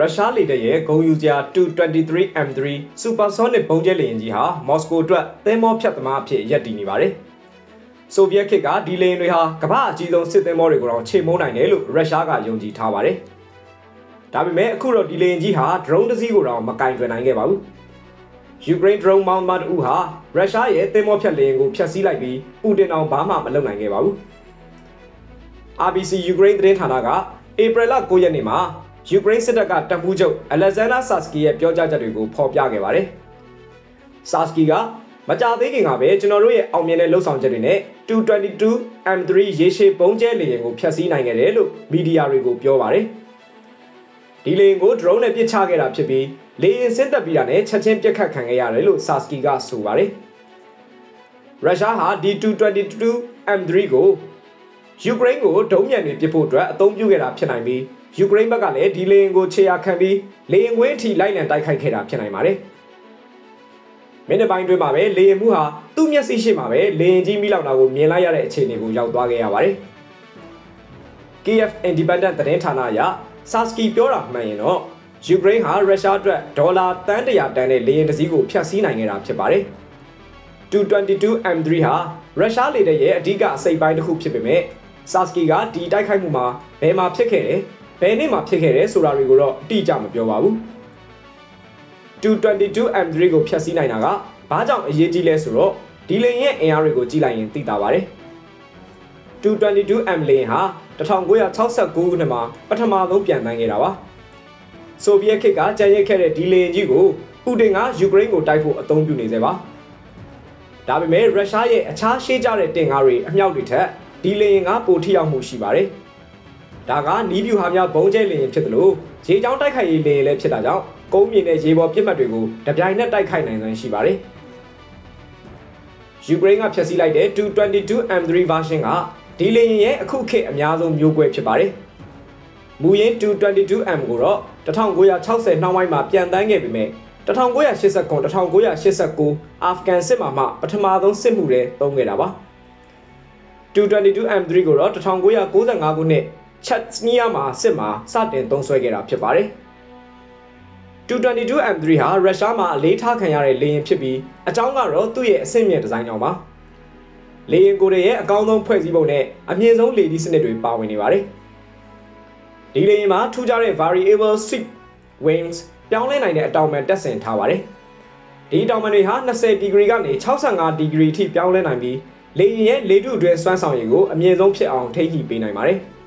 ရုရှားလေတပ်ရဲ့ဂုံယူစရာ 223M3 Supersonic ဘုံကျဲလေယာဉ်ကြီးဟာမော်စကိုအတွက်သင်းမောဖြတ်သမားအဖြစ်ရပ်တည်နေပါတယ်။ဆိုဗီယက်ခေတ်ကဒီလေယာဉ်တွေဟာကမ္ဘာအကြီးဆုံးစစ်သင်းမောတွေကိုတော့ခြေမုံနိုင်တယ်လို့ရုရှားကယုံကြည်ထားပါတယ်။ဒါပေမဲ့အခုတော့ဒီလေယာဉ်ကြီးဟာ drone တစ်စီးကိုတော့မကင်တွယ်နိုင်ခဲ့ပါဘူး။ယူကရိန်း drone မောင်းမတူဟာရုရှားရဲ့သင်းမောဖြတ်လေယာဉ်ကိုဖျက်ဆီးလိုက်ပြီးပူတင်အောင်ဘာမှမလုပ်နိုင်ခဲ့ပါဘူး။ RBC ယူကရိန်းသတင်းဌာနကဧပြီလ9ရက်နေ့မှာ ယူကရိန်းစစ်တပ်ကတပ်မှုချုပ်အလက်ဇန်ဒါဆာစကီရဲ့ပြောကြားချက်တွေကိုဖော်ပြခဲ့ပါတယ်။ဆာစကီကမကြသေးခင်ကပဲကျွန်တော်တို့ရဲ့အောင်မြင်တဲ့လှုပ်ဆောင်ချက်တွေနဲ့ 222M3 ရေရှည်ပုံကျဲလေယာဉ်ကိုဖျက်ဆီးနိုင်ခဲ့တယ်လို့မီဒီယာတွေကိုပြောပါတယ်။ဒီလေယာဉ်ကို drone နဲ့ပစ်ချခဲ့တာဖြစ်ပြီးလေယာဉ်ဆင်းသက်ပြီးတာနဲ့ချက်ချင်းပစ်ခတ်ခံခဲ့ရတယ်လို့ဆာစကီကဆိုပါတယ်။ရုရှားဟာဒီ 222M3 ကိုယူကရိန်းကိုဒုံးမြန်တွေပစ်ဖို့အတွက်အသုံးပြုခဲ့တာဖြစ်နိုင်ပြီး ယူကရိန်းဘက်ကလည်းဒီလေယာဉ်ကိုခြေရာခံပြီးလေယာဉ်ခွင်းအထိလိုက်လံတိုက်ခိုက်ခဲ့တာဖြစ်နိုင်ပါတယ်။မင်းတစ်ပိုင်းတွင်းမှာပဲလေယာဉ်မှုဟာသူ့မျက်စိရှိမှာပဲလေယာဉ်ကြီးမိလောက်တာကိုမြင်လိုက်ရတဲ့အခြေအနေကိုရောက်သွားခဲ့ရပါတယ်။ KF Independent သတင်းဌာနအရဆာစကီပြောတာမှန်ရင်တော့ယူကရိန်းဟာရုရှားအတွက်ဒေါ်လာတန်း100တန်တဲ့လေယာဉ်တစ်စီးကိုဖျက်ဆီးနိုင်ခဲ့တာဖြစ်ပါတယ်။ 222M3 ဟာရုရှားလေတပ်ရဲ့အဓိကအစိပ်ပိုင်းတစ်ခုဖြစ်ပေမဲ့ဆာစကီကဒီတိုက်ခိုက်မှုမှာဘယ်မှာဖြစ်ခဲ့တယ် ဘယ်နေ့မှာဖြစ်ခဲ့တယ်ဆိုတာတွေကိုတော့အတိအကျမပြောပါဘူး 222M3 ကိုဖျက်ဆီးနိုင်တာကဘာကြောင့်အရေးကြီးလဲဆိုတော့ဒီလေယာဉ်ရဲ့အင်အားတွေကိုကြည့်လိုက်ရင်သိတာပါတယ် 222M လေယာဉ်ဟာ1969ခုနှစ်မှာပထမဆုံးပြန်တန်းခဲ့တာပါဆိုဗီယက်ခေတ်ကကြံရိတ်ခဲ့တဲ့ဒီလေယာဉ်ကြီးကိုပူတင်ကယူကရိန်းကိုတိုက်ဖို့အသုံးပြုနေသေးပါဒါပေမဲ့ရုရှားရဲ့အခြားရှေ့ကျတဲ့တင်ကားတွေအမြောက်တွေထက်ဒီလေယာဉ်ကပိုထိရောက်မှုရှိပါတယ်။ ဒါကနီးဗျူဟာများဘုံကျဲလေယာဉ်ဖြစ်တယ်လို့ရေချောင်းတိုက်ခိုက်ရေးလေယာဉ်လည်းဖြစ်တာကြောင့်ကုန်းမြင့်တဲ့ရေပေါ်ပြစ်မှတ်တွေကိုတပြိုင်နက်တိုက်ခိုက်နိုင်စွမ်းရှိပါတယ်။ယူကရိန်းကဖျက်ဆီးလိုက်တဲ့ 222M3 version ကဒီလေယာဉ်ရဲ့အခုခေတ်အများဆုံးမျိုးကွဲဖြစ်ပါတယ်။မူရင်း 222M ကိုတော့1960နှောင်းပိုင်းမှာပြန်တန်းခဲ့ပေမဲ့1989 1989အာဖဂန်စစ်မှာမှပထမဆုံးစစ်မှုတွေသုံးခဲ့တာပါ။ 222M3 ကိုတော့1995ခုနှစ် ချက်စနီးယားမှာစစ်မှာစတင်သုံးစွဲခဲ့တာဖြစ်ပါတယ်။ 222M3 ဟာရုရှားမှာအလေးထားခံရတဲ့လေယာဉ်ဖြစ်ပြီးအကြောင်းကတော့သူ့ရဲ့အဆင့်မြင့်ဒီဇိုင်းကြောင့်ပါ။လေယာဉ်ကိုယ်ရဲ့အကောင်းဆုံးဖွဲ့စည်းပုံနဲ့အမြင့်ဆုံးလေဒီစနစ်တွေပါဝင်နေပါတယ်။ဒီလေယာဉ်မှာထူးခြားတဲ့ variable sweep wings ပြောင်းလဲနိုင်တဲ့အတောင်ပံတက်ဆင်ထားပါတယ်။ဒီအတောင်ပံတွေဟာ20ဒီဂရီကနေ65ဒီဂရီထိပြောင်းလဲနိုင်ပြီးလေရင်ရဲ့လေထုအတွင်းစွမ်းဆောင်ရည်ကိုအမြင့်ဆုံးဖြစ်အောင်ထိန်းညှိပေးနိုင်ပါတယ်။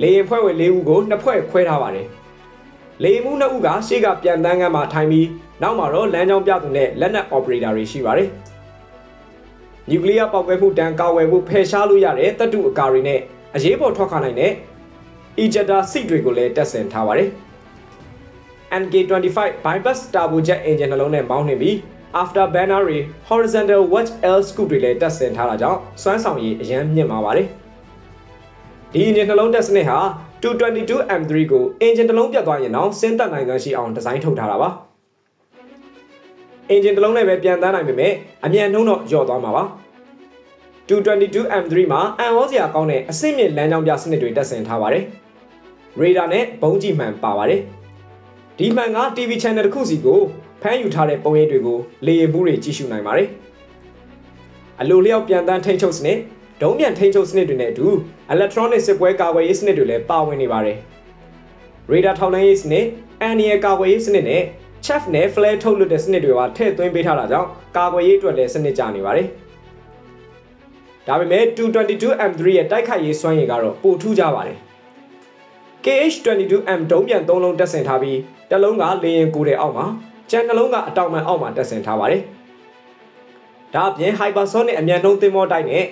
လေရင်ဖွဲ့ဝင်၄ဦးကိုနှစ်ဖွဲ့ခွဲထားပါတယ်။လေရင်မှုနှစ်ဦးကရှေ့ကပြန်တန်းကမ်းမှာထိုင်ပြီးနောက်မှာတော့လမ်းကြောင်းပြသူနဲ့လက်နက် operator တွေရှိပါတယ်။နျူကလ িয়ার ပောက်ကွဲမှုတန်းကာဝယ်မှုဖယ်ရှားလို့ရတဲ့တပ်တုအကာတွေနဲ့အရေးပေါ်ထွက်ခါနိုင်တဲ့ ejector seat တွေကိုလည်းတက်ဆင်ထားပါတယ်။ NK25 bypass turbojet engine နှလုံးနဲ့မောင်းနှင်ပြီး after banner တွေ horizontal watch L scoop တွေလည်းတက်ဆင်ထားတာကြောင့်စွမ်းဆောင်ရည်အရန်မြင့်ပါပါတယ်။ ဒီ engine နှလုံးတက်စနစ်ဟာ 222M3 ကို engine တစ်လုံးပြတ်သွားရင်တော့ဆင်းသက်နိုင်စွမ်းရှိအောင်ဒီဇိုင်းထုတ်ထားတာပါ။ engine တစ်လုံးနဲ့ပဲပြန်တန်းနိုင်ပေမဲ့အမြန်နှုန်းတော့လျော့သွားမှာပါ။ 222M3 မှာအန်ဟောစရာကောင်းတဲ့အဆင့်မြင့်လမ်းကြောင်းပြစနစ်တွေတက်ဆင်ထားပါတယ်။ radar နဲ့ဘုံးကြည့်မှန်ပါပါတယ်။ဒီမှန်က TV channel တစ်ခုစီကိုဖမ်းယူထားတဲ့ပုံရိပ်တွေကိုလေယာဉ်မှုတွေကြည့်ရှုနိုင်ပါတယ်။အလိုလျောက်ပြန်တန်းထိန်းချုပ်စနစ် ဒုံးပြန်ထိန်းချုပ်စနစ်တွေနဲ့အတူ electronic စစ်ပွဲကာကွယ်ရေးစနစ်တွေလည်းပါဝင်နေပါတယ်။ radar ထောက်လှမ်းရေးစနစ်အန်နီယကာကွယ်ရေးစနစ်နဲ့ chaff နဲ့ flare ထုတ်လွှတ်တဲ့စနစ်တွေပါထည့်သွင်းပေးထားတာကြောင့်ကာကွယ်ရေးအတွက်လည်းစနစ်ကျနေပါတယ်။ဒါပေမဲ့ 222M3 ရဲ့တိုက်ခိုက်ရေးစွမ်းရည်ကတော့ပိုထူးကြပါတယ်။ KH22M ဒုံးပြန်၃လုံးတက်ဆင်ထားပြီးတစ်လုံးကလေရင်ကိုယ်တဲ့အောက်မှာကျန်နှလုံးကအတောင်ပံအောက်မှာတက်ဆင်ထားပါတယ်။ဒါအပြင် hypersonic အမြန်နှုံးသင်္ဘောတိုက်နဲ့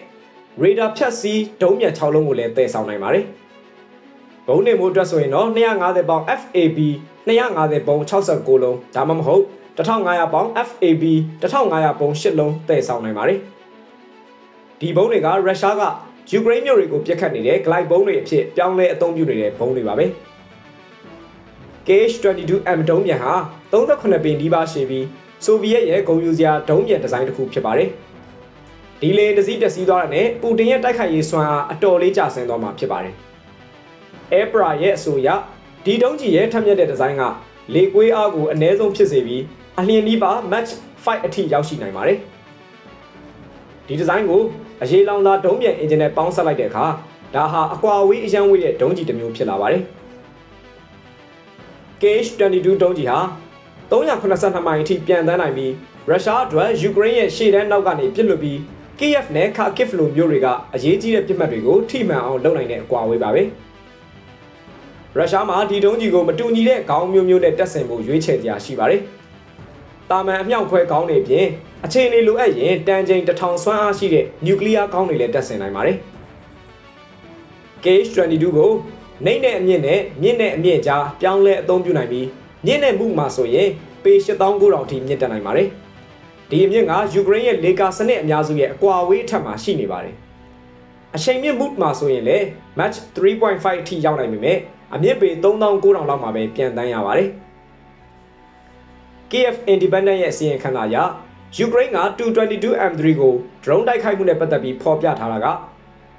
radar ဖြတ်စီးဒုံးမြန်6လုံးကိုလည်းတည်ဆောင်နိုင်ပါတယ်။ဘုံနေမှုအတွက်ဆိုရင်တော့250ပေါင် FAB 250ပုံ69လုံးဒါမှမဟုတ်1500ပေါင် FAB 1500ပုံ8လုံးတည်ဆောင်နိုင်ပါတယ်။ဒီဘုံတွေကရုရှားကယူကရိန်းမြို့တွေကိုပြစ်ခတ်နေတဲ့ glide ဘုံတွေအဖြစ်ပြောင်းလဲအသုံးပြုနေတဲ့ဘုံတွေပါပဲ။ KH-22M ဒုံးပြန်ဟာ38ပင်ဒီပါရှိပြီးဆိုဗီယက်ရဲ့ဂုံယူစရာဒုံးပြန်ဒီဇိုင်းတစ်ခုဖြစ်ပါတယ်။ ဒီလေတစ်စီးတက်စီးသွားတာနဲ့ပူတင်ရဲ့တိုက်ခိုက်ရေးစွမ်းအားအတော်လေးကျဆင်းသွားမှာဖြစ်ပါတယ်။ Airpra ရဲ့အဆိုအရဒီတုံးကြီးရဲ့ထက်မြက်တဲ့ဒီဇိုင်းကလေကွေးအားကိုအ ਨੇ ဆုံးဖြစ်စေပြီးအလျင်နီးပါ match 5အထိရောက်ရှိနိုင်ပါတယ်ဒီဒီဇိုင်းကိုအရေးလောင်သာဒုံးပြန်အင်ဂျင်နဲ့ပေါင်းစပ်လိုက်တဲ့အခါဒါဟာအကွာအဝေးအရန်ဝေးတဲ့ဒုံးကြီးတစ်မျိုးဖြစ်လာပါတယ် KH-22 ဒုံးကြီးဟာ382မိုင်အထိပြန်တန်းနိုင်ပြီးရုရှားအတွက်ယူကရိန်းရဲ့ရှေ့တန်းနောက်ကနေပစ်လွတ်ပြီး Kiev နဲ့ Kharkiv လိုမြို့တွေကအရေးကြီးတဲ့ပစ်မှတ်တွေကိုထိမှန်အောင်လုပ်နိုင်တဲ့အကွာအဝေးပါပဲရုရှားမှာဒီဒုံးကြီးကိုမတူညီတဲ့ခေါင်းမျိုးမျိုးနဲ့တက်ဆင်ဖို့ရွေးချယ်ကြရှိပါတယ်တာမန်အမြောက်ခွဲခေါင်းတွေပြင်အခြေအနေလိုအပ်ရင်တန်ချိန်တစ်ထောင်စွမ်းအားရှိတဲ့နျူကလ িয়ার ခေါင်းတွေလည်းတက်ဆင်နိုင်ပါတယ် KH-22 ကိုနှိမ့်တဲ့အမြင့်နဲ့မြင့်တဲ့အမြင့်ကြားပြောင်းလဲအသုံးပြုနိုင်ပြီးမြင့်တဲ့မှုမှာဆိုရင်ပေ8900ထိမြင့်တက်နိုင်ပါတယ်။ ဒီအမြင့်ကယူကရိန်းရဲ့လေကာစနစ်အများစုရဲ့အကွာအဝေးထက်မှာရှိနေပါတယ်။အချိန်မြင့်မှုမှာဆိုရင်လည်း match 3.5အထိရောက်နိုင်ပေမဲ့အမြင့်ပေ3900လောက်မှာပဲပြန်တန်းရပါတယ်။ KF Independent ရဲ့အစီရင်ခံစာအရယူကရိန်းက 222M3 ကို drone တိုက်ခိုက်မှုနဲ့ပတ်သက်ပြီးဖော်ပြထားတာက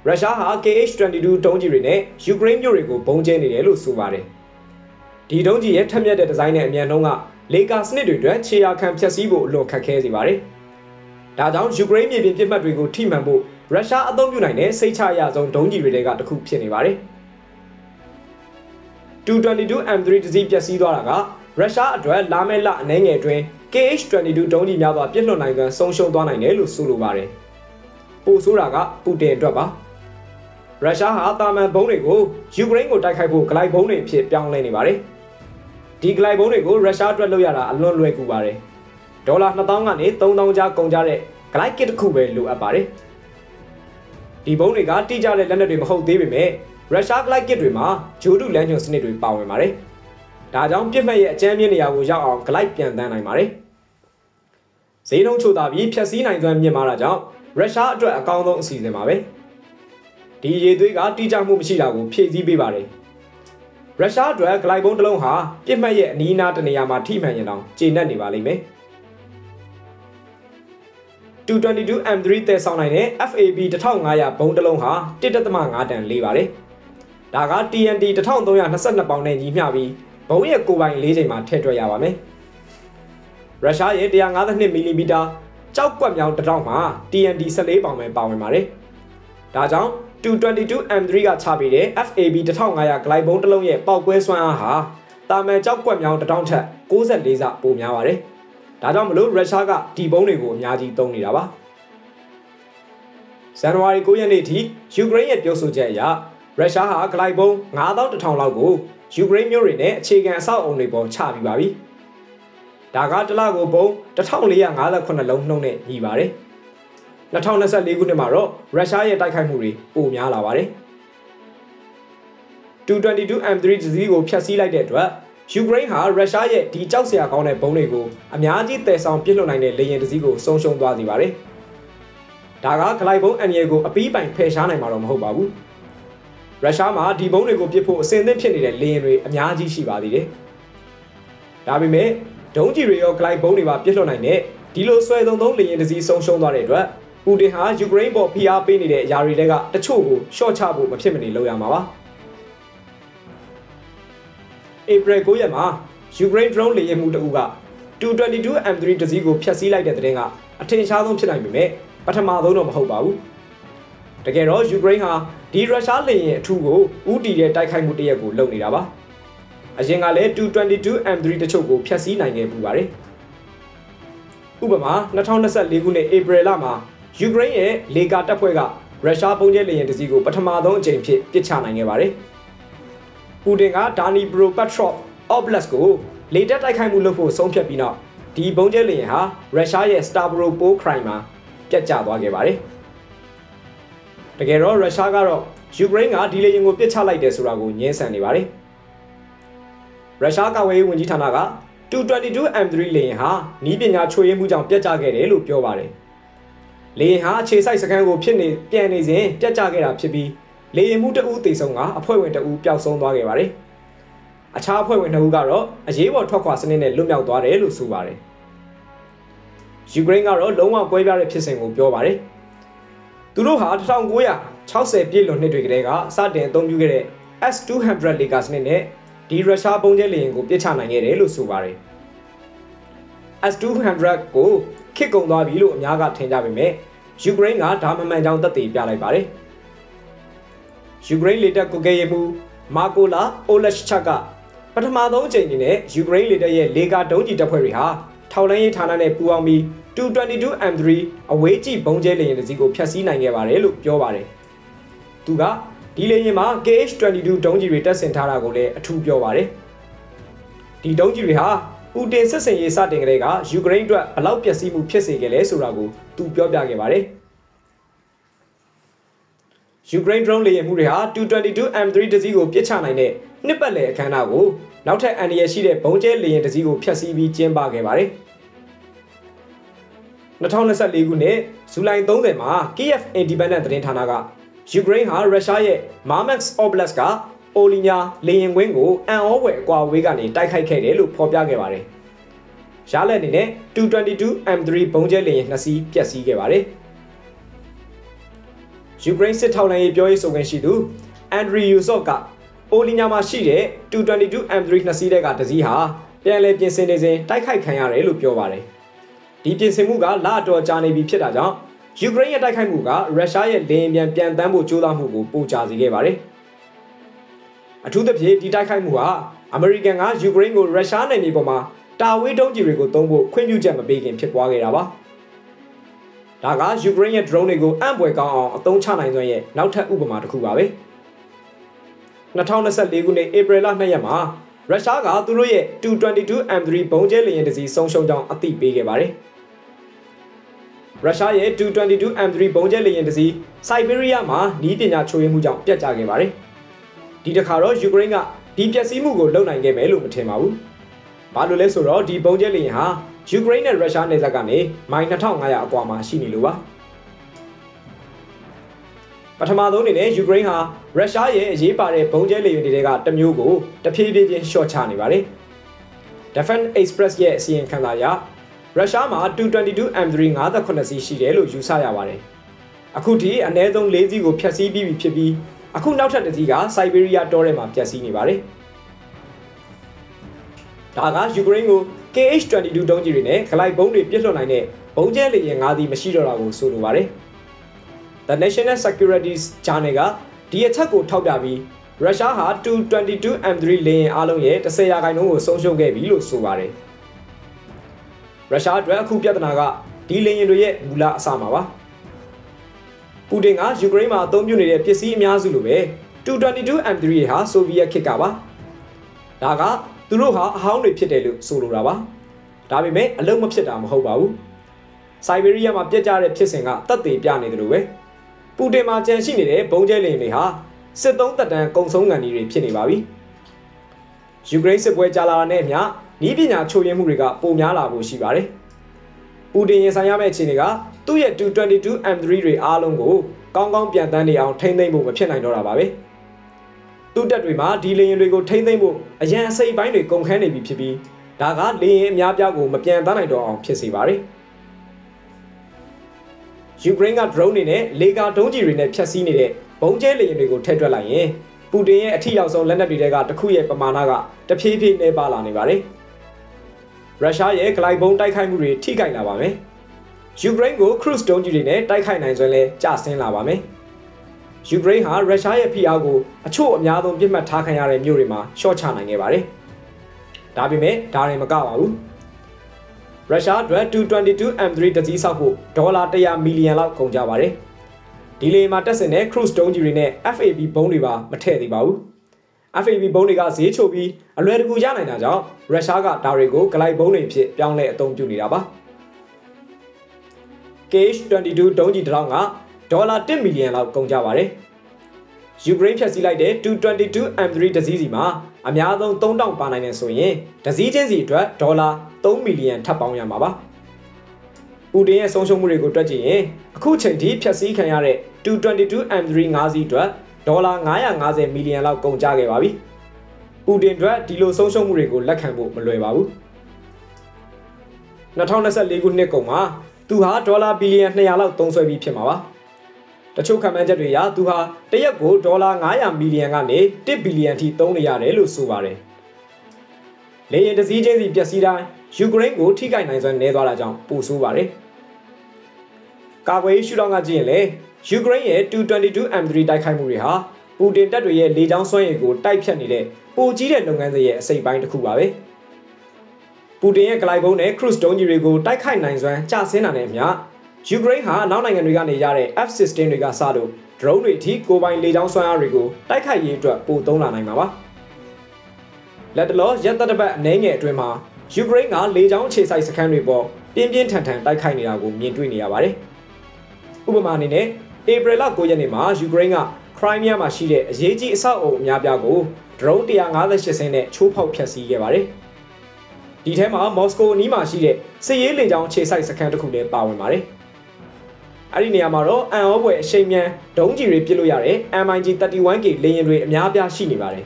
ရုရှားဟာ KH-22 ဒုံးကြီးတွေနဲ့ယူကရိန်းမြို့တွေကိုဘုံကျဲနေတယ်လို့ဆိုပါတယ်။ဒီဒုံးကြီးရဲ့ထက်မြက်တဲ့ဒီဇိုင်းနဲ့အမြန်နှုန်းက လေကာစနစ်တွေအတွက်ခြေရာခံဖျက်ဆီးဖို့အလွန်ခက်ခဲစေပါတယ်။ဒါကြောင့်ယူကရိန်းမြေပြင်ပြစ်မှတ်တွေကိုထိမှန်ဖို့ရုရှားအသုံးပြုနိုင်တဲ့စိတ်ချရဆုံးဒုံးကြီးတွေကတစ်ခုဖြစ်နေပါတယ်။ 222M3 တစည်းပျက်စီးသွားတာကရုရှားအတွက်လာမယ့်လအနည်းငယ်အတွင်း KH-22 ဒုံးကြီးများစွာပြစ်လွှတ်နိုင်ကဆုံးရှုံးသွားနိုင်တယ်လို့ဆိုလိုပါတယ်။ပိုဆိုးတာကပူတင်အတွက်ပါ။ရုရှားဟာတာမန်ဘုံတွေကိုယူကရိန်းကိုတိုက်ခိုက်ဖို့ဂလိုက်ဘုံတွေအဖြစ်ပြောင်းလဲနေပါတယ်။ ဒီဂလိုက်ဘုံတွေကိုရုရှားအတွက်လုပ်ရတာအလွန်လွယ်ကူပါတယ်။ဒေါ်လာ2000ကနေ3000ကျားကုန်ကြတဲ့ဂလိုက်ကစ်တစ်ခုပဲလိုအပ်ပါတယ်။ဒီဘုံတွေကတိကျတဲ့လက်နက်တွေမဟုတ်သေးပေမဲ့ရုရှားဂလိုက်ကစ်တွေမှာဂျိုဒုလမ်းညွှန်စနစ်တွေပါဝင်ပါတယ်။ဒါကြောင့်ပြစ်မှတ်ရဲ့အကြမ်းမြင့်နေရာကိုရောက်အောင်ဂလိုက်ပြန်တန်းနိုင်ပါတယ်။ဈေးနှုန်းချို့တာပြီးဖြတ်စည်းနိုင်စွမ်းမြင့်မားတာကြောင့်ရုရှားအတွက်အကောင်းဆုံးအစီအစဉ်ပါပဲ။ဒီရေသွေးကတိကျမှုမရှိတာကိုဖြည့်ဆည်းပေးပါတယ် ရုရှားအတွက်ဂလိုက်ဘုံတစ်လုံးဟာပြစ်မှတ်ရဲ့အနီးအနားတနေရာမှာထိမှန်ရင်တောင်ကျေနပ်နေပါလိမ့်မယ် 222M3 တည်ဆောင်နိုင်တဲ့ FAB 1500ဘုံတစ်လုံးဟာ1.5တန်လေးပါတယ်။ဒါက TNT 1322ပေါင်နဲ့ညီမျှပြီးဘုံရဲ့ကိုယ်ပိုင်၄ချိန်မှာထည့်တွက်ရပါမယ်။ရုရှားရဲ့152မီလီမီတာကြောက်ကွက်မြောင်တစ်တောင်မှာ TNT 14ပေါင်ပဲပါဝင်ပါတယ်။ဒါကြောင့် 222M3 ကချပေးတဲ့ FAB 1500 glide ဘုံတစ်လုံးရဲ့ပောက်ကွဲစွမ်းအားဟာတာမန်ကြောက်ကွက်မြောင်းတစ်တောင်းထက်64ဆပိုများပါတယ်။ဒါကြောင့်မလို့ရုရှားကဒီဘုံတွေကိုအများကြီးသုံးနေတာပါ။ဇန်နဝါရီ9ရက်နေ့ထိယူကရိန်းရဲ့ပြောဆိုချက်အရရုရှားဟာဂလိုက်ဘုံ9100လောက်ကိုယူကရိန်းမျိုးတွေနဲ့အခြေခံအဆောက်အုံတွေပေါ်ချပြီးပါပြီ။ဒါကတစ်လကိုဘုံ1458လုံးနှုန်းနဲ့ညီပါတယ်။ 2024ခုနှစ်မှာတော့ရုရှားရဲ့တိုက်ခိုက်မှုတွေပိုများလာပါတယ်။ 222M3 ဒဇီးကိုဖျက်ဆီးလိုက်တဲ့အတွက်ယူကရိန်းဟာရုရှားရဲ့ဒီကြောက်စရာကောင်းတဲ့ဘုံတွေကိုအများကြီးတည်ဆောင်ပစ်လွှတ်နိုင်တဲ့လေယာဉ်ဒဇီးကိုဆုံးရှုံးသွားစေပါတယ်။ဒါကဂလိုက်ဘုံအန်ရီကိုအပီးပိုင်ဖယ်ရှားနိုင်မှာတော့မဟုတ်ပါဘူး။ရုရှားမှာဒီဘုံတွေကိုပစ်ဖို့အဆင်သင့်ဖြစ်နေတဲ့လေယာဉ်တွေအများကြီးရှိပါသေးတယ်။ဒါပေမဲ့ဒုံးကျည်တွေရောဂလိုက်ဘုံတွေပါပစ်လွှတ်နိုင်တဲ့ဒီလိုဆွဲသုံးသုံးလေယာဉ်ဒဇီးဆုံးရှုံးသွားတဲ့အတွက် ပူတင်ဟာယူကရိန်းပေါ်ဖိအားပေးနေတဲ့အရာတွေတွေကတချို့ကိုရှော့ချဖို့မဖြစ်မနေလုပ်ရမှာပါဧပြီ9ရက်မှာယူကရိန်း drone လေယာဉ်မှုတအူးက 222M3 တစည်းကိုဖျက်ဆီးလိုက်တဲ့တဲ့တင်ကအထင်ရှားဆုံးဖြစ်နိုင်ပေမဲ့ပထမဆုံးတော့မဟုတ်ပါဘူးတကယ်တော့ယူကရိန်းဟာဒီရုရှားလေယာဉ်အထူးကိုဥတီတဲ့တိုက်ခိုက်မှုတရက်ကိုလုပ်နေတာပါအရင်ကလည်း 222M3 တချို့ကိုဖျက်ဆီးနိုင်ခဲ့ပူပါတယ်ဥပမာ2024ခုနှစ်ဧပြီလမှာ ယူကရိန်းရဲ့လေကာတပ်ဖွဲ့ကရုရှားပုံကျဲလေယာဉ်တစ်စီးကိုပထမဆုံးအကြိမ်ဖြစ်ပစ်ချနိုင်ခဲ့ပါတယ်။ပူတင်ကဒါနီပရိုပက်ထရော့အော့ဘလက်စ်ကိုလေတပ်တိုက်ခိုက်မှုလုပ်ဖို့ဆုံးဖြတ်ပြီးနောက်ဒီပုံကျဲလေယာဉ်ဟာရုရှားရဲ့စတာဘရိုပိုခရိုင်မှာပြတ်ကျသွားခဲ့ပါတယ်။တကယ်တော့ရုရှားကတော့ယူကရိန်းကဒီလေယာဉ်ကိုပစ်ချလိုက်တယ်ဆိုတာကိုညှင်းဆန်နေပါတယ်။ရုရှားကာဝေးဝန်ကြီးဌာနက 222M3 လေယာဉ်ဟာနီးပညာချွေရမှုကြောင့်ပြတ်ကျခဲ့တယ်လို့ပြောပါတယ်။ လေယာဉ်ဟာခြေဆိုင်စခန်းကိုဖြစ်နေပြန်နေစဉ်ပြတ်ကျခဲ့တာဖြစ်ပြီးလေယာဉ်မှုတအူးတေဆုံးကအဖွဲ့ဝင်တအူးပျောက်ဆုံးသွားခဲ့ပါတယ်။အခြားအဖွဲ့ဝင်နှစ်ဦးကတော့အရေးပေါ်ထွက်ခွာစနစ်နဲ့လွတ်မြောက်သွားတယ်လို့ဆိုပါတယ်။ယူကရိန်းကတော့လုံးဝကွဲပြားတဲ့ဖြစ်စဉ်ကိုပြောပါတယ်။သူတို့ဟာ1960ပြည့်လွန်နှစ်တွေကတည်းကစတင်အသုံးပြုခဲ့တဲ့ S200 လေကာစနစ်နဲ့ဒီရုရှားပုံကျဲလေယာဉ်ကိုပစ်ချနိုင်ခဲ့တယ်လို့ဆိုပါတယ် S200 ကိုခစ်ကုံသွားပြီလို့အများကထင်ကြပေမဲ့ယူကရိန်းကဒါမမှန်ကြောင်းသက်သေပြလိုက်ပါတယ်ယူကရိန်းလေတပ်ကိုကဲရမှုမာကိုလာအိုလက်ချက်ကပထမဆုံးအကြိမ်အနေနဲ့ယူကရိန်းလေတပ်ရဲ့လေကာဒုံးကျည်တပ်ဖွဲ့တွေဟာထောက်လန်းရေးဌာနနဲ့ပူးပေါင်းပြီး 222M3 အဝေးကြည့်ဘုံကျဲလေယာဉ်တစ်စီးကိုဖျက်ဆီးနိုင်ခဲ့ပါတယ်လို့ပြောပါတယ်။သူကဒီလေယာဉ်မှာ KH-22 ဒုံးကျည်တွေတပ်ဆင်ထားတာကိုလည်းအထူးပြောပါတယ်။ဒီဒုံးကျည်တွေဟာ ပူတင်စစ်စင်ရေးစတင်ကလေးကယူကရိန်းအတွက်ဘလောက်ပျက်စီးမှုဖြစ်စေခဲ့လဲဆိုတာကိုသူပြောပြခဲ့ပါတယ်။ယူကရိန်း drone လေယာဉ်မှုတွေဟာ 222M3 တစည်းကိုပစ်ချနိုင်တဲ့နှစ်ပတ်လည်အခမ်းအနားကိုနောက်ထပ်အန်ဒီရရှိတဲ့ဘုံကျဲလေယာဉ်တစည်းကိုဖျက်ဆီးပြီးကျင်းပခဲ့ပါတယ်။2024ခုနှစ်ဇူလိုင်30မှာ Kiev Independent သတင်းဌာနကယူကရိန်းဟာရုရှားရဲ့ Marmax Oblast က အိုလီညာလေယာဉ်ကွင်းကိုအန်အောဝယ်အကွာဝေးကနေတိုက်ခိုက်ခဲ့တယ်လို့ဖော်ပြခဲ့ပါတယ်။ရလက်အနေနဲ့ 222M3 ဘုံကျဲလေယာဉ်နှစ်စီးပျက်စီးခဲ့ပါတယ်။ယူကရိန်းစစ်ထောက်လှမ်းရေးပြောရေးဆိုခွင့်ရှိသူအန်ဒရီယူဆော့ကအိုလီညာမှာရှိတဲ့ 222M3 နှစ်စီးတဲ့ကတစ်စီးဟာပြန်လည်ပြင်ဆင်နေစဉ်တိုက်ခိုက်ခံရတယ်လို့ပြောပါတယ်။ဒီပြင်ဆင်မှုကလအတော်ကြာနေပြီဖြစ်တာကြောင့်ယူကရိန်းရဲ့တိုက်ခိုက်မှုကရုရှားရဲ့လေယာဉ်ပြန်ပြန်တန်းဖို့ကြိုးစားမှုကိုပိုကြာစေခဲ့ပါတယ်။ အထူးသဖြင့်ဒီတိုက်ခိုက်မှုဟာအမေရိကန်ကယူကရိန်းကိုရုရှားနယ်မြေပေါ်မှာတာဝေးတုံးကြီးတွေကိုသုံးဖို့ခွင့်ပြုချက်မပေးခင်ဖြစ်ပွားခဲ့တာပါ။ဒါကယူကရိန်းရဲ့ drone တွေကိုအံ့ဖွယ်ကောင်းအောင်အသုံးချနိုင်စွမ်းရဲ့နောက်ထပ်ဥပမာတစ်ခုပါပဲ။2024ခုနှစ်ဧပြီလ2ရက်မှာရုရှားကသူတို့ရဲ့ 222M3 ဘုံကျဲလေယာဉ်တစ်စီးဆုံးရှုံးကြောင်းအသိပေးခဲ့ပါတယ်။ရုရှားရဲ့ 222M3 ဘုံကျဲလေယာဉ်တစ်စီးစိုက်ဘေးရီးယားမှာနီးပညာချိုးယွင်းမှုကြောင့်ပြတ်ကျခဲ့ပါတယ်။ ဒီတစ်ခါတော့ယူကရိန်းကဒီပျက်စီးမှုကိုလုပ်နိုင်ခဲ့မယ်လို့မထင်ပါဘူး။ဘာလို့လဲဆိုတော့ဒီဘုံကျဲလေယာဉ်ဟာယူကရိန်းနဲ့ရုရှားနယ်စပ်ကနေမိုင်2500အကွာမှာရှိနေလို့ပါ။ပထမဆုံးအနေနဲ့ယူကရိန်းဟာရုရှားရဲ့အရေးပါတဲ့ဘုံကျဲလေယာဉ်တွေကတမျိုးကိုတဖြည်းဖြည်းချင်းရှော့ချနေပါတယ်။ Defense Express ရဲ့အစီရင်ခံစာအရရုရှားမှာ 222M3 58စီးရှိတယ်လို့ယူဆရပါတယ်။အခုထိအနည်းဆုံး၄စီးကိုဖျက်ဆီးပြီးပြီဖြစ်ပြီး အခုနောက်ထပ်တစ်စီးကစိုက်ဘေးရီးယားတောထဲမှာပျက်စီးနေပါတယ်။ဒါကယူကရိန်းကို KH-22 ဒုံးကျည်တွေနဲ့ဂလိုက်ဘုံးတွေပြစ်လွှတ်နိုင်တဲ့ဘုံကျဲလေယာဉ်၅စီးမရှိတော့တာကိုဆိုလိုပါတယ်။ The National Security Journal ကဒီအချက်ကိုထောက်ပြပြီးရုရှားဟာ 222M3 လေယာဉ်အားလုံးရဲ့10ရာခိုင်နှုန်းကိုဆုံးရှုံးခဲ့ပြီလို့ဆိုပါတယ်။ရုရှားအတွက်အခုပြဿနာကဒီလေယာဉ်တွေရဲ့မူလအစမှာပါ ပူတင်ကယူကရိန်းမှာအသုံးပြုနေတဲ့ပစ္စည်းအများစုလိုပဲ 222M3 ဟာဆိုဗီယက်ခေတ်ကပါဒါကသူတို့ဟာအဟောင်းတွေဖြစ်တယ်လို့ဆိုလိုတာပါဒါပေမဲ့အလုံးမဖြစ်တာမဟုတ်ပါဘူးစိုက်ဘေးရီးယားမှာပြက်ကျတဲ့ဖြစ်စဉ်ကတပ်သေးပြနေတယ်လို့ပဲပူတင်မှာကြံရှိနေတဲ့ဘုံကျဲလေယာဉ်တွေဟာစစ်သုံးတပ်တန်းကုံဆုံးကန်တွေဖြစ်နေပါပြီယူကရိန်းစစ်ပွဲကြာလာတာနဲ့အမျှဤပညာချို့ယွင်းမှုတွေကပိုများလာဖို့ရှိပါတယ်။ ပူတင်ရင်ဆိုင်ရမယ့်အခြေအနေကသူ့ရဲ့ 222M3 တွေအားလုံးကိုကောင်းကောင်းပြန်တန်းနေအောင်ထိမ့်သိမ့်ဖို့မဖြစ်နိုင်တော့တာပါပဲ။သူ့တပ်တွေမှာဒီလေယာဉ်တွေကိုထိမ့်သိမ့်ဖို့အရန်အစိပ်ပိုင်းတွေကုန်ခန်းနေပြီဖြစ်ပြီးဒါကလေယာဉ်အများပြားကိုမပြန်တန်းနိုင်တော့အောင်ဖြစ်စေပါတယ်။ယူကရိန်းက drone တွေနဲ့လေကာဒုံးကျည်တွေနဲ့ဖျက်ဆီးနေတဲ့ဘုံကျဲလေယာဉ်တွေကိုထည့်တွက်လိုက်ရင်ပူတင်ရဲ့အထီရောက်ဆုံးလက်နက်တွေကတစ်ခုရဲ့ပမာဏကတဖြည်းဖြည်းနှဲပါလာနေပါတယ်။ ရုရှားရဲ့ဂလိုက်ဘုံတိုက်ခိုက်မှုတွေထိခိုက်လာပါမယ်။ယူကရိန်းကိုခရုစ်ဒုံးကြီးတွေနဲ့တိုက်ခိုက်နိုင်စွမ်းလဲကျဆင်းလာပါမယ်။ယူကရိန်းဟာရုရှားရဲ့ဖိအားကိုအချို့အများဆုံးပြစ်မှတ်ထားခံရတဲ့မြို့တွေမှာရှော့ချနိုင်ခဲ့ပါတယ်။ဒါပေမဲ့ဒါရင်မကပါဘူး။ရုရှားအတွက် 222M3 တစည်းဆောက်ဖို့ဒေါ်လာ100မီလီယံလောက်ကုန်ကြပါတယ်။ဒီလေမှာတက်ဆင်တဲ့ cruise ဒုံးကြီးတွေနဲ့ FAB ဘုံးတွေပါမထည့်သေးပါဘူး။ FAB ဘုံတွေကဈေးချိုပြီးအလွယ်တကူရနိုင်တာကြောင့်ရုရှားကဒါတွေကိုဂလိုက်ဘုံတွေဖြစ်ပြောင်းလဲအသုံးပြုနေတာပါ KH-22 ဒုံးကျည်တစ်ထောင်ကဒေါ်လာ1မီလီယံလောက်ကုန်ကြပါတယ်ယူကရိန်းဖြတ်စည်းလိုက်တဲ့ 222M3 ဒဇီးစီမှာအများဆုံး3000ပါနိုင်တယ်ဆိုရင်ဒဇီးချင်းစီအတွက်ဒေါ်လာ3မီလီယံထပ်ပေါင်းရမှာပါ။ဦးတင်ရဲ့ဆုံးရှုံးမှုတွေကိုတွက်ကြည့်ရင်အခုချိန်ထိဖြတ်စည်းခံရတဲ့ 222M3 5စီးအတွက် ဒေါ်လာ950မီလီယံလောက်ကုန်ကျခဲ့ပါပြီ။ပူတင်အတွက်ဒီလိုဆုံးရှုံးမှုတွေကိုလက်ခံဖို့မလွယ်ပါဘူး။2024ခုနှစ်ကုန်မှာသူဟာဒေါ်လာဘီလီယံ200လောက်သုံးစွဲပြီးဖြစ်မှာပါ။တချို့ခံမှန်းချက်တွေအရသူဟာတရက်ကိုဒေါ်လာ900မီလီယံကနေ1ဘီလီယံထိသုံးနေရတယ်လို့ဆိုပါတယ်လေယာဉ်တစ်စီးချင်းစီပျက်စီးတိုင်းယူကရိန်းကိုထိခိုက်နိုင်စွမ်းနည်းသွားတာကြောင့်ပိုဆိုးပါတယ်။ကာကွယ်ရေးရှုထောင့်ကကြည့်ရင်လေ ယူကရိန်းရဲ့ 222M3 တိုက်ခိုက်မှုတွေဟာပူတင်တပ်တွေရဲ့လေကြောင်းစွမ်းရည်ကိုတိုက်ဖြတ်နေတဲ့ပိုကြီးတဲ့လုပ်ငန်းစဉ်ရဲ့အစိတ်အပိုင်းတစ်ခုပါပဲ။ပူတင်ရဲ့ဂလိုက်ဘုံနဲ့ cruise ဒုံးကြီးတွေကိုတိုက်ခိုက်နိုင်စွမ်းကျဆင်းတာနဲ့အမျှယူကရိန်းဟာနောက်နိုင်ငံတွေကနေရတဲ့ F-16 တွေကစလို့ drone တွေအထိကိုယ်ပိုင်လေကြောင်းစွမ်းအားတွေကိုတိုက်ခိုက်ရေးအတွက်ပိုသုံးလာနိုင်မှာပါ။လက်တလောရက်သက်တစ်ပတ်အနည်းငယ်အတွင်းမှာယူကရိန်းကလေကြောင်းအခြေစိုက်စခန်းတွေပေါ်ပြင်းပြင်းထန်ထန်တိုက်ခိုက်နေတာကိုမြင်တွေ့နေရပါတယ်။ဥပမာအနေနဲ့ ဧပြီလ9ရက်နေ့မှာယူကရိန်းကခရိုင်းမီးယားမှာရှိတဲ့အရေးကြီးအဆောက်အအုံအများပြားကို drone 158စင်းနဲ့ချိုးဖောက်ဖျက်ဆီးခဲ့ပါတယ်။ဒီထဲမှာမော်စကိုအနီးမှာရှိတဲ့စစ်ရေးလေကြောင်းအခြေစိုက်စခန်းတစ်ခုလည်းပါဝင်ပါတယ်။အဲ့ဒီနေရာမှာတော့အန်အောဘွယ်အရှိန်မြန်ဒုံးကျည်တွေပစ်လို့ရတဲ့ MiG 31K လေယာဉ်တွေအများအပြားရှိနေပါတယ်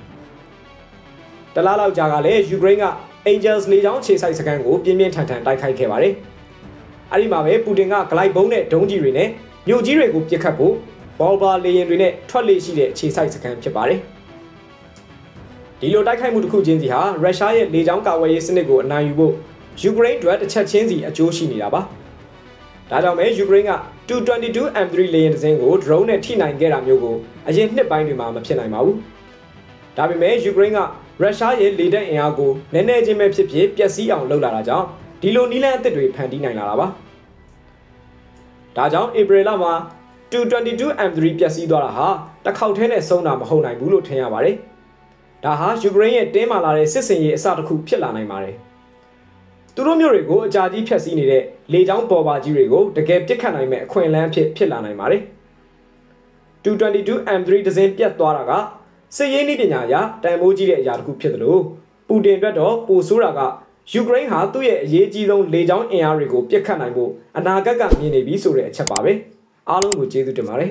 ။တလားလောက်ကြာကလည်းယူကရိန်းက Angels လေကြောင်းခြေစိုက်စခန်းကိုပြင်းပြင်းထန်ထန်တိုက်ခိုက်ခဲ့ပါတယ်။အဲ့ဒီမှာပဲပူတင်ကဂလိုက်ဘုံနဲ့ဒုံးကျည်တွေနဲ့ မြို့ကြီးတွေကိုပစ်ခတ်ဖို့ဘော်ဘာလေယာဉ်တွေနဲ့ထွက်လေရှိတဲ့ခြေစိုက်စခန်းဖြစ်ပါတယ်။ဒီလိုတိုက်ခိုက်မှုတစ်ခုချင်းစီဟာရုရှားရဲ့လေကြောင်းကာဝယ်ရေးစနစ်ကိုအနိုင်ယူဖို့ယူကရိန်းအတွက်တစ်ချက်ချင်းစီအကျိုးရှိနေတာပါ။ဒါကြောင့်ပဲယူကရိန်းက 222M3 လေယာဉ်တစ်စင်းကို drone နဲ့ထိနိုင်ခဲ့တာမျိုးကိုအရင်နှစ်ပိုင်းတွေမှာမဖြစ်နိုင်ပါဘူး။ဒါပေမဲ့ယူကရိန်းကရုရှားရဲ့လေတပ်အင်အားကိုနည်းနည်းချင်းပဲဖြစ်ဖြစ်ပျက်စီးအောင်လုပ်လာတာကြောင့်ဒီလိုနီးလန်းအသစ်တွေဖန်တီးနိုင်လာတာပါ။ ဒါကြောင့်ဧပြီလမှာ 222M3 ပျက်စီးသွားတာဟာတစ်ခေါက်တည်းနဲ့ဆုံးတာမဟုတ်နိုင်ဘူးလို့ထင်ရပါတယ်။ဒါဟာယူကရိန်းရဲ့တင်းမာလာတဲ့စစ်စင်ရေးအစတစ်ခုဖြစ်လာနိုင်ပါတယ်။သူတို့မျိုးတွေကိုအကြာကြီးဖျက်ဆီးနေတဲ့လေကြောင်းပေါ်ပါကြီးတွေကိုတကယ်ပြစ်ခတ်နိုင်မဲ့အခွင့်အလမ်းဖြစ်ဖြစ်လာနိုင်ပါတယ်။ 222M3 ဒဇင်ပြတ်သွားတာကစစ်ရေးနည်းပညာအရတန်ဖိုးကြီးတဲ့အရာတစ်ခုဖြစ်တယ်လို့ပူတင်အတွက်တော့ပိုဆိုးတာက ယူကရိန်းဟာသူ့ရဲ့အရေးကြီးဆုံးလေကြောင်းအင်အားတွေကိုပြစ်ခတ်နိုင်ဖို့အနာဂတ်ကမြင်နေပြီဆိုတဲ့အချက်ပါပဲအားလုံးကိုကျေးဇူးတင်ပါတယ်